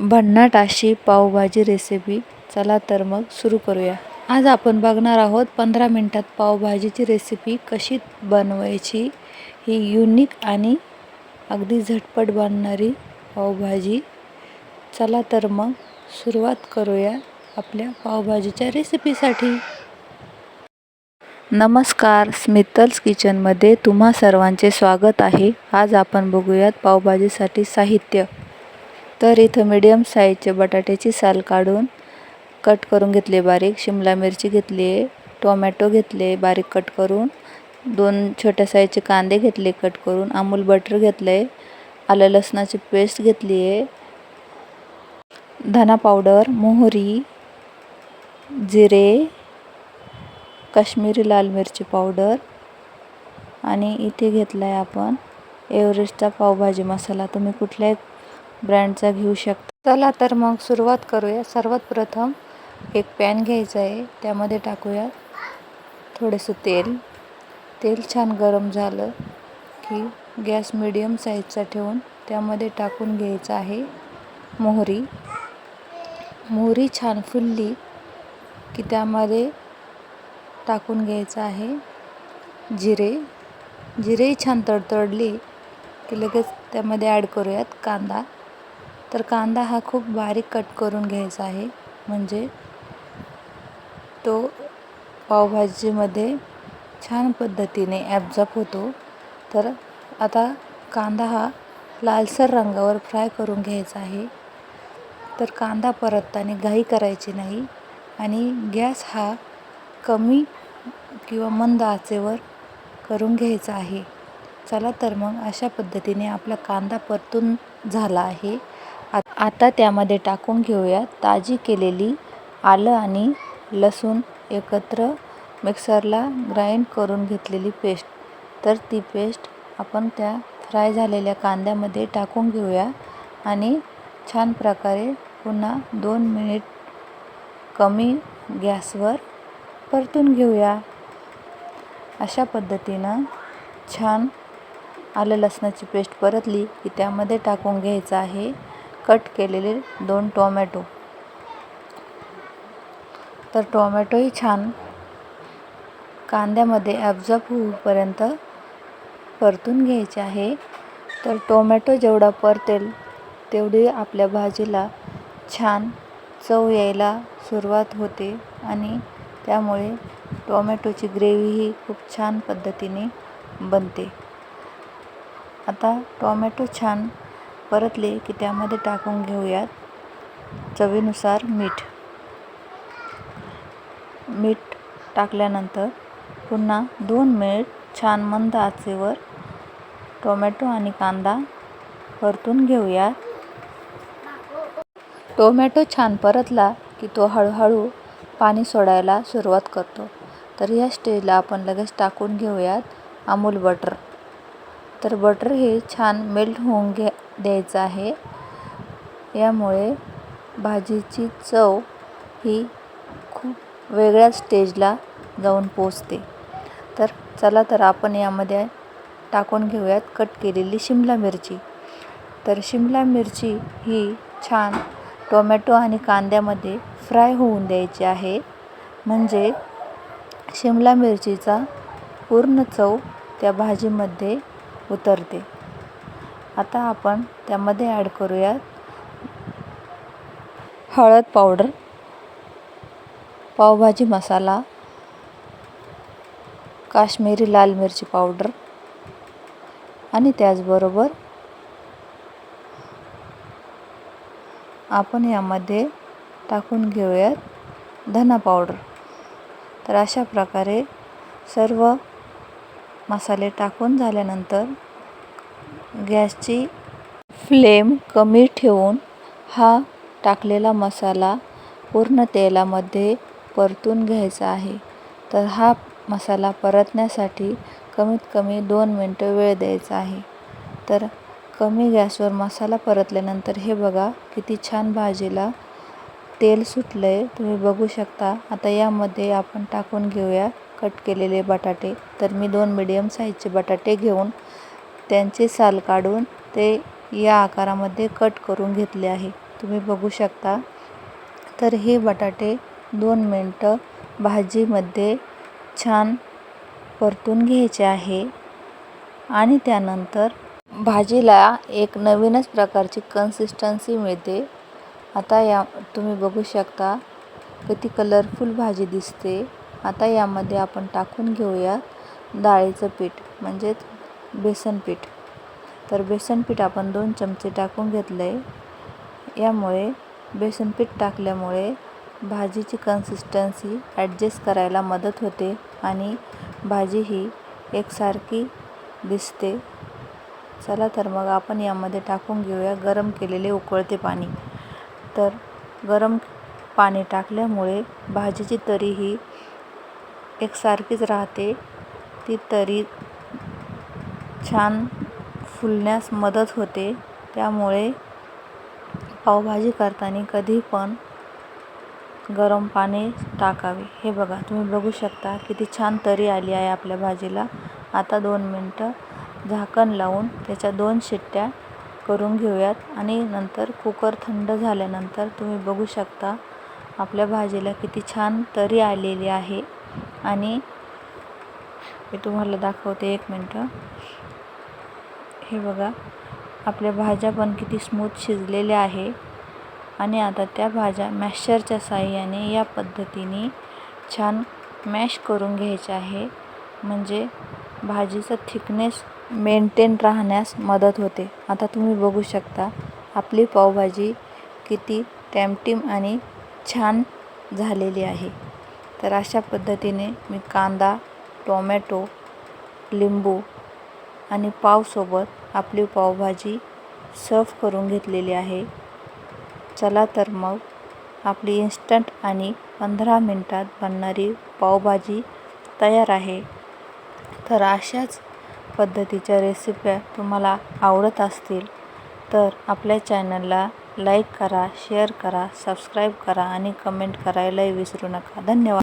भन्नाट अशी पावभाजी रेसिपी चला तर मग सुरू करूया. आज आपण बघणार आहोत पंधरा मिनटात पावभाजीची रेसिपी कशी बनवायची. ही युनिक आणि अगदी झटपट बनणारी पावभाजी. चला तर मग सुरुवात करूया आपल्या पावभाजीच्या रेसिपीसाठी नमस्कार स्मितल्स किचनमध्ये तुम्हा सर्वांचे स्वागत आहे. आज आपण बघूयात पावभाजीसाठी साहित्य. तर इथं मीडियम साईजचे बटाट्याची साल काढून कट करून घेतली बारीक. शिमला मिरची घेतली आहे टोमॅटो घेतले बारीक कट करून. दोन छोट्या साईजचे कांदे घेतले कट करून. अमूल बटर घेतलं आहे आलं लसणाची पेस्ट घेतली आहे. धना पावडर मोहरी जिरे काश्मीरी लाल मिरची पावडर आणि इथे घेतला आहे आपण एव्हरेस्टचा पावभाजी मसाला. तुम्ही कुठल्याही ब्रँडचा घेऊ शकता. चला तर मग सुरुवात करूया. सर्वात प्रथम एक पॅन घ्यायचं आहे. त्यामध्ये टाकूया थोडंसं तेल. तेल छान गरम झालं की गॅस मिडियम साईजचा ठेवून त्यामध्ये टाकून घ्यायचं आहे मोहरी. मोहरी छान फुलली की त्यामध्ये टाकून घ्यायचं आहे जिरे. जिरेही छान तडतडली की लगेच त्यामध्ये ॲड करूयात कांदा. तर कांदा हा खूप बारीक कट करून घ्यायचा आहे. म्हणजे तो पावभाजीमध्ये छान पद्धतीने ॲब्झॉर्ब होतो. तर आता कांदा हा लालसर रंगावर फ्राय करून घ्यायचा आहे. तर कांदा परतताना घाई करायची नाही आणि गॅस हा कमी किंवा मंद आचेवर करून घ्यायचा आहे. चला तर मग अशा पद्धतीने आपला कांदा परतून झाला आहे. आता त्यामध्ये टाकून घेऊया ताजी केलेली आलं आणि लसूण एकत्र मिक्सरला ग्राइंड करून घेतलेली पेस्ट. तर ती पेस्ट आपण त्या फ्राय झालेल्या कांद्यामध्ये टाकून घेऊया आणि छान प्रकारे पुन्हा दोन मिनिट कमी गॅसवर परतून घेऊया. अशा पद्धतीनं छान आलं लसणाची पेस्ट परतली की त्यामध्ये टाकून घ्यायचं आहे कट केलेले दोन टोमॅटो. तर टोमॅटोही छान कांद्यामध्ये ॲब्झॉर्ब होऊपर्यंत परतून घ्यायचे आहे. तर टोमॅटो जेवढा परतेल तेवढी आपल्या भाजीला छान चव यायला सुरुवात होते आणि त्यामुळे टोमॅटोची ग्रेव्हीही खूप छान पद्धतीने बनते. आता टोमॅटो छान परतले की त्यामध्ये टाकून घेऊयात चवीनुसार मीठ. मीठ टाकल्यानंतर पुन्हा दोन मिनिट छान मंद आचेवर टोमॅटो आणि कांदा परतून घेऊयात. टोमॅटो छान परतला की तो हळूहळू पाणी सोडायला सुरुवात करतो. तर या स्टेजला आपण लगेच टाकून घेऊयात अमूल बटर. तर बटर हे छान मेल्ट होऊन घ्या द्यायचं आहे. यामुळे भाजीची चव ही खूप वेगळ्या स्टेजला जाऊन पोचते. तर चला तर आपण यामध्ये टाकून घेऊयात कट केलेली शिमला मिरची. तर शिमला मिरची ही छान टोमॅटो आणि कांद्यामध्ये फ्राय होऊन द्यायची आहे. म्हणजे शिमला मिरचीचा पूर्ण चव त्या भाजीमध्ये उतरते. आता आपण त्यामध्ये ॲड करूयात हळद पावडर पावभाजी मसाला काश्मीरी लाल मिरची पावडर आणि त्याचबरोबर आपण यामध्ये टाकून घेऊयात धना पावडर तर अशा प्रकारे सर्व मसाले टाकून झाल्यानंतर गॅसची फ्लेम कमी ठेवून हा टाकलेला मसाला पूर्ण तेलामध्ये परतून घ्यायचा आहे. तर हा मसाला परतण्यासाठी कमीत कमी दोन मिनटं वेळ द्यायचा आहे. तर कमी गॅसवर मसाला परतल्यानंतर हे बघा किती छान भाजीला तेल सुटलं आहे तुम्ही बघू शकता. आता यामध्ये आपण टाकून घेऊया कट केलेले बटाटे. तर मी दोन मिडियम साईजचे बटाटे घेऊन त्यांचे साल काढून ते या आकारामध्ये कट करून घेतले आहे. तुम्ही बघू शकता. तर हे बटाटे दोन मिनटं भाजीमध्ये छान परतून घ्यायचे आहे. आणि त्यानंतर भाजीला एक नवीनच प्रकारची कन्सिस्टन्सी मिळते. आता या तुम्ही बघू शकता किती कलरफुल भाजी दिसते. आता यामध्ये आपण टाकून घेऊया डाळीचं पीठ म्हणजेच बेसन पीठ. तर बेसन पीठ आपण दोन चमचे टाकून घेतलं आहे यामुळे बेसन पीठ टाकल्यामुळे भाजीची कन्सिस्टन्सी ॲडजस्ट करायला मदत होते आणि भाजी ही एकसारखी दिसते. चला तर मग आपण यामध्ये टाकून घेऊया गरम केलेले उकळते पाणी. तर गरम पाणी टाकल्यामुळे भाजीची तरी ही एकसारखीच राहते. ती तरी छान फुलण्यास मदत होते. त्यामुळे पावभाजी करताना कधी पण गरम पाणी टाकावे. हे बघा तुम्ही बघू शकता किती छान तरी आली आहे आपल्या भाजीला. आता दोन मिनटं झाकण लावून त्याच्या दोन शिट्ट्या करून घेऊयात आणि नंतर कुकर थंड झाल्यानंतर तुम्ही बघू शकता आपल्या भाजीला किती छान तरी आलेली आहे. आणि मी तुम्हाला दाखवते एक मिनटं. हे बघा आपल्या भाज्या पण किती स्मूथ शिजलेल्या आहे. आणि आता त्या भाज्या मॅशरच्या साह्याने या पद्धतीने छान मॅश करून घ्यायच्या आहे. म्हणजे भाजीचं थिकनेस मेंटेन राहण्यास मदत होते. आता तुम्ही बघू शकता आपली पावभाजी किती टॅमटीम आणि छान झालेली आहे. तर अशा पद्धतीने मी कांदा टोमॅटो लिंबू आणि पावसोबत आपली पावभाजी सर्व करून घेतलेली आहे. चला तर मग आपली इन्स्टंट आणि पंधरा मिनटात बनणारी पावभाजी तयार आहे. तर अशाच पद्धतीच्या रेसिप्या तुम्हाला आवडत असतील तर आपल्या चॅनलला लाईक करा शेअर करा सबस्क्राईब करा आणि कमेंट करायलाही विसरू नका. धन्यवाद.